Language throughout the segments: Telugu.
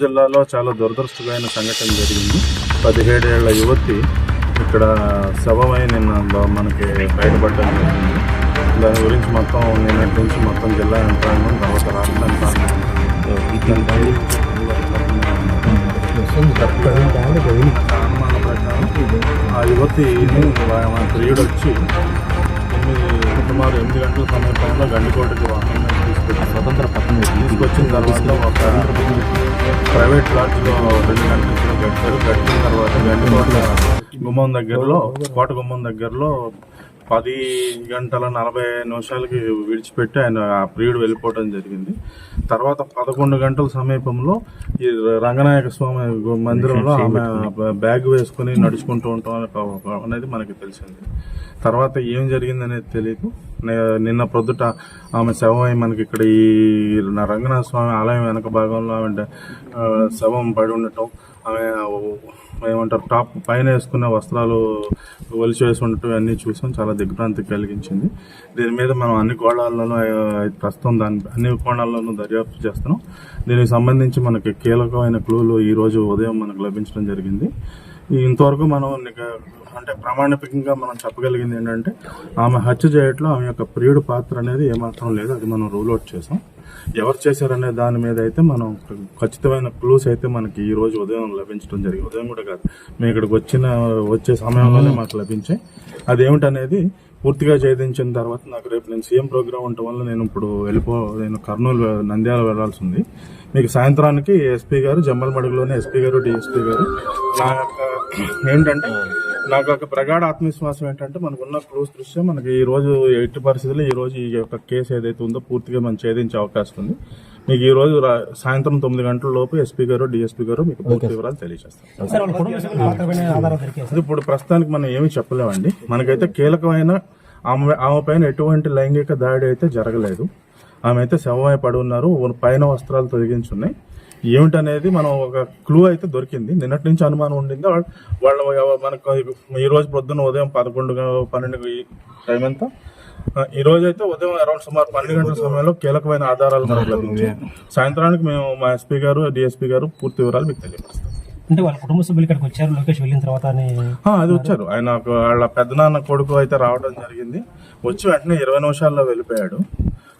జిల్లాలో చాలా దురదృష్టమైన సంఘటన జరిగింది. పదిహేడేళ్ళ యువతి ఇక్కడ శవమై నిన్న మనకి బయటపడ్డం జరిగింది. దాని గురించి మొత్తం నిన్నటి నుంచి మొత్తం జిల్లా యంత్రాంగం తర్వాత రాష్ట్ర యంత్రాంగం. అనుమానం ప్రకారం ఆ యువతిని మన ప్రియుడు వచ్చి ఎనిమిది సుమారు ఎనిమిది గంటల సమయంలో గండికోటకి వాహనం వచ్చిన తర్వాత ఒక ప్రైవేట్ లాడ్జ్లో రెండు గంటలు కట్టారు కట్టిన తర్వాత గండికోట గుమ్మం దగ్గరలో కోట గుమ్మం దగ్గరలో పది గంటల నలభై నిమిషాలకి విడిచిపెట్టి ఆయన ఆ ప్రియుడు వెళ్ళిపోవడం జరిగింది. తర్వాత పదకొండు గంటల సమీపంలో ఈ రంగనాయక స్వామి మందిరంలో ఆమె బ్యాగ్ వేసుకుని నడుచుకుంటూ ఉంటాం అనే- అనేది మనకి తెలిసింది. తర్వాత ఏం జరిగింది అనేది తెలియదు నిన్న ప్రొద్దుట ఆమె శవం మనకి ఇక్కడ ఈ రంగనాథ స్వామి ఆలయం వెనక భాగంలో ఆమె శవం పడి ఉండటం. ఏమంటారు టాప్ పైన వేసుకున్న వస్త్రాలు ఒలిచి వేసి ఉండటం అన్నీ చూసాం. చాలా దిగ్భ్రాంతి కలిగించింది. దీని మీద మనం అన్ని కోణాల్లోనూ ప్రస్తుతం దాని అన్ని కోణాల్లోనూ దర్యాప్తు చేస్తున్నాం. దీనికి సంబంధించి మనకి కీలకమైన క్లూలు ఈ రోజు ఉదయం మనకు లభించడం జరిగింది. ఇంతవరకు మనం అంటే ప్రామాణికంగా మనం చెప్పగలిగింది ఏంటంటే ఆమె హత్య చేయట్లో ఆమె యొక్క ప్రియుడు పాత్ర అనేది ఏమాత్రం లేదు. అది మనం రూల్ అవుట్ చేసాం. ఎవరు చేశారనే దాని మీద అయితే మనం ఖచ్చితమైన క్లూస్ అయితే మనకి ఈ రోజు ఉదయం లభించడం జరిగింది. ఉదయం కూడా కాదు. మేము ఇక్కడికి వచ్చిన వచ్చే సమయంలోనే మాకు లభించాయి. అదేమిటనేది పూర్తిగా ఛేదించిన తర్వాత నాకు రేపు నేను సీఎం ప్రోగ్రామ్ ఉండటం వల్ల నేను ఇప్పుడు వెళ్ళిపో నేను కర్నూలు నంద్యాల వెళ్ళాల్సి ఉంది. మీకు సాయంత్రానికి ఎస్పీ గారు జమ్మలమడుగులోనే ఎస్పీ గారు డిఎస్పీ గారు నా యొక్క ఏంటంటే నాకు ఒక ప్రగాఢ ఆత్మవిశ్వాసం ఏంటంటే మనకున్న క్లోజ్ దృష్ట్యా మనకి ఈ రోజు ఎట్టి పరిస్థితుల్లో ఈ రోజు ఈ యొక్క కేసు ఏదైతే ఉందో పూర్తిగా మనం ఛేదించే అవకాశం ఉంది. మీకు ఈ రోజు సాయంత్రం తొమ్మిది గంటల లోపు ఎస్పీ గారు డిఎస్పీ గారు మీకు పూర్తి వివరాలు తెలియజేస్తారు. ఇప్పుడు ప్రస్తుతానికి మనం ఏమీ చెప్పలేమండి. మనకైతే కీలకమైన ఆమె ఆమె పైన ఎటువంటి లైంగిక దాడి అయితే జరగలేదు. ఆమె అయితే శవమై పడి ఉన్నారు. పైన వస్త్రాలు తొలగించున్నాయి. ఏమిటనేది మనం ఒక క్లూ అయితే దొరికింది. నిన్నటి నుంచి అనుమానం ఉండింది. వాళ్ళ మనకు ఈ రోజు పొద్దున్న ఉదయం పదకొండు పన్నెండు టైం ఎంత? ఆ, ఈ రోజు అయితే ఉదయం అరౌండ్ సుమారు పన్నెండు గంటల సమయంలో కీలకమైన ఆధారాలు మనకు లభించాయి. సాయంత్రానికి మేము మా ఎస్పీ గారు డిఎస్పీ గారు పూర్తి వివరాలు మీకు తెలియజేస్తాం అంటే వాళ్ళ కుటుంబ సభ్యులు ఇక్కడికి వచ్చారు లోకేష్ వెళ్ళిన తర్వాత అది వచ్చారు. ఆయన వాళ్ళ పెద్దనాన్న కొడుకు అయితే రావడం జరిగింది. వచ్చి వెంటనే ఇరవై నిమిషాల్లో వెళ్ళిపోయాడు.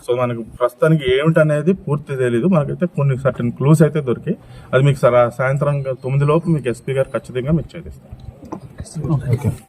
సో మనకు ప్రస్తుతానికి ఏమిటనేది పూర్తి తెలియదు మనకైతే కొన్ని సర్టన్ క్లూస్ అయితే దొరికి అది మీకు సరా- సాయంత్రం తొమ్మిది లోపు మీకు ఎస్పీ గారు ఖచ్చితంగా మీకు చేస్తాను